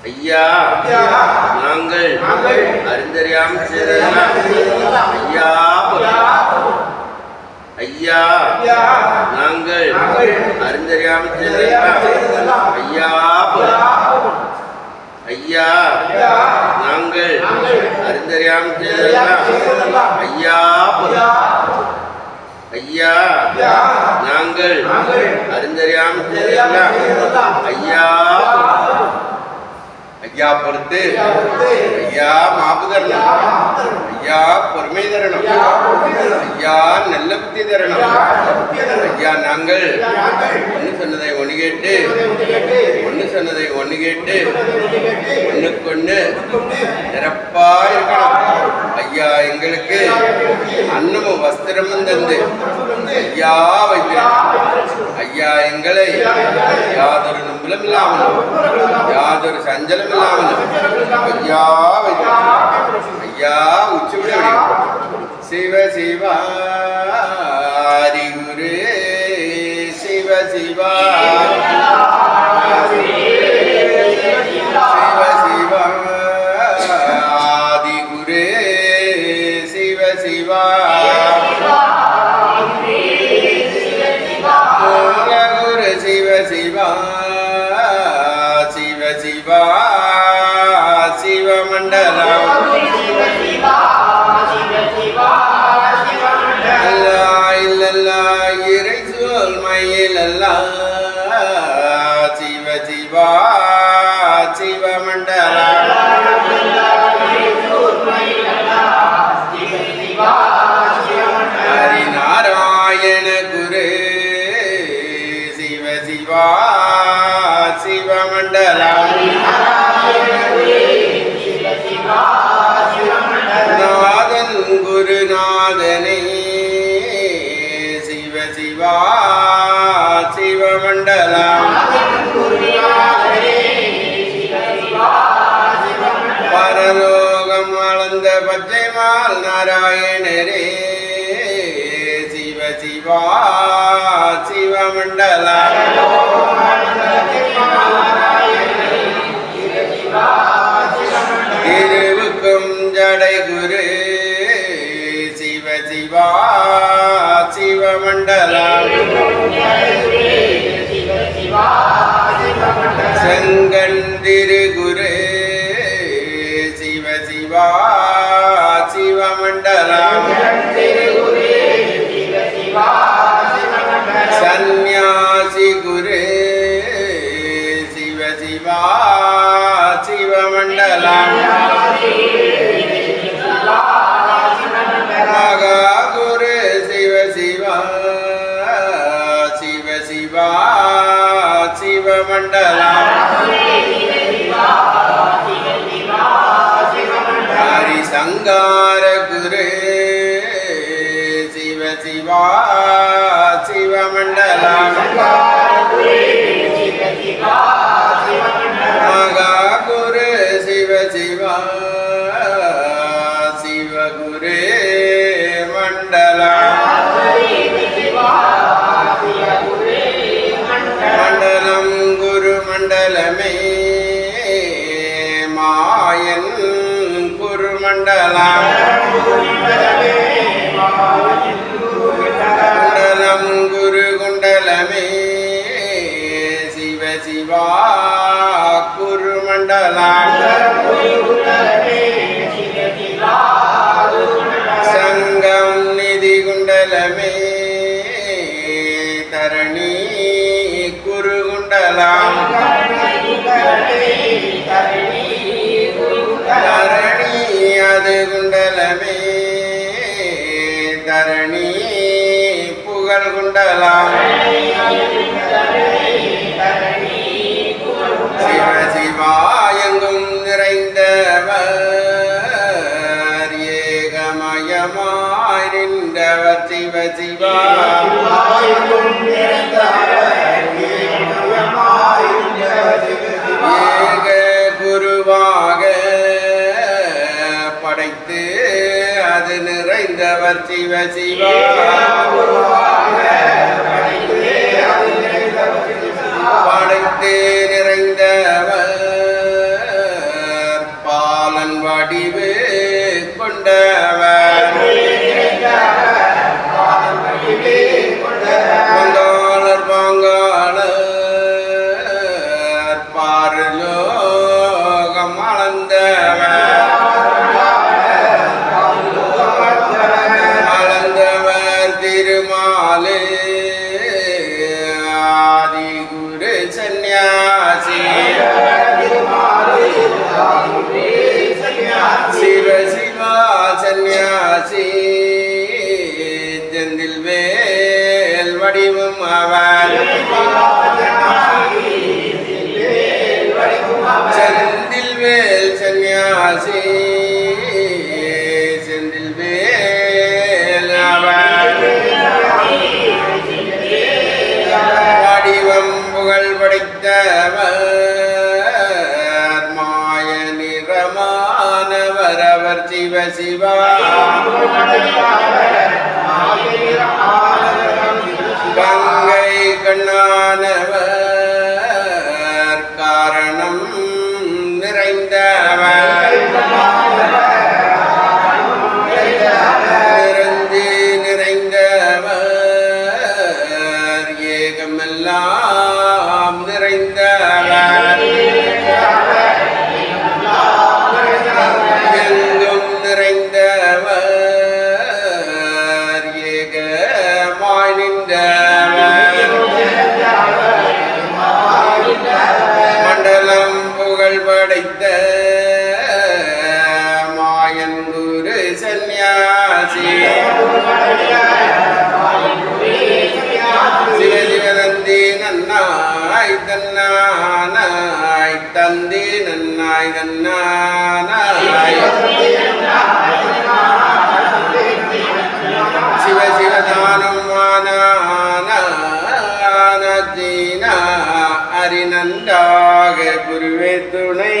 ஐயா நாங்கள் அறிந்தறியாம செய்ததெல்லாம் ஐயா ஐயா நாங்கள் அறிந்தறியாம செய்ததெல்லாம் ஐயா ஐயா நாங்கள் அறிந்தறியாம செய்ததெல்லாம் ஐயா ஐயா நாங்கள் அறிந்தறியாம செய்ததெல்லாம் ஐயா ஐயா பொறுத்து. ஐயா மாப்பு தரணும். ஐயா பொறுமை தரணும். ஐயா நல்ல புத்தி தரணும். ஐயா நாங்கள். ஒன்று சொன்னதை ஒன்று கேட்டு. ஒன்று சொன்னதை ஒன்று கேட்டு. ஒண்ணுக்கொண்ணு நிரப்பா இருக்கணும். ஐயா எங்களுக்கு அன்னமும் வஸ்திரமும் தந்து. ஐயா வைக்கிறோம் ஐயா எங்களை யாதொரு நம்பலும் இல்லாமலும் யாதொரு சஞ்சலம் சிவ சிவா சிவமண்டலம் ஹரிநாராயண குரு சிவ சிவா சிவமண்டலம் நாதன் குருநாதனே சிவ சிவா சிவமண்டலம் பச்சைமால் நாராயணரே. சிவ சிவா சிவமண்டலம் திருவுக்கும் ஜடை குரு. சிவ சிவா சிவமண்டலம் மண்டலம். குண்டலம் குரு குண்டலமே சிவ சிவா குரு மண்டலம். பணிந்தவர் சிவ சிவா படைத்து நிறைந்தவர் Xin. சிவா ഒരു സന്യാസി ശിവ ശിവ തന്തി നന്നായി തന്നാനായി തന്തി നന്നായി തന്നാനായി ശിവ ശിവ ദാനം വാനാന അരിനന്താകെ ഗുരുവേ തുണൈ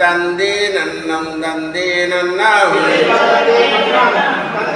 தந்தே நன்னம் தந்தே நன்னா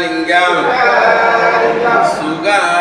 லிங்கம் சுகா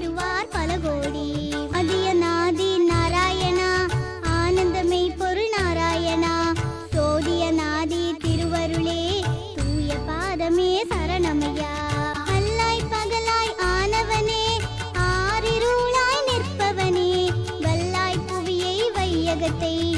வருவார் பல கோடி. அதியநாதி நாராயணா ஆனந்தமை பொருள் நாராயணா. சோதிய நாதி திருவருளே தூய பாதமே சரணமையா. நிற்பவனே. வல்லாய் புவியை வையகத்தை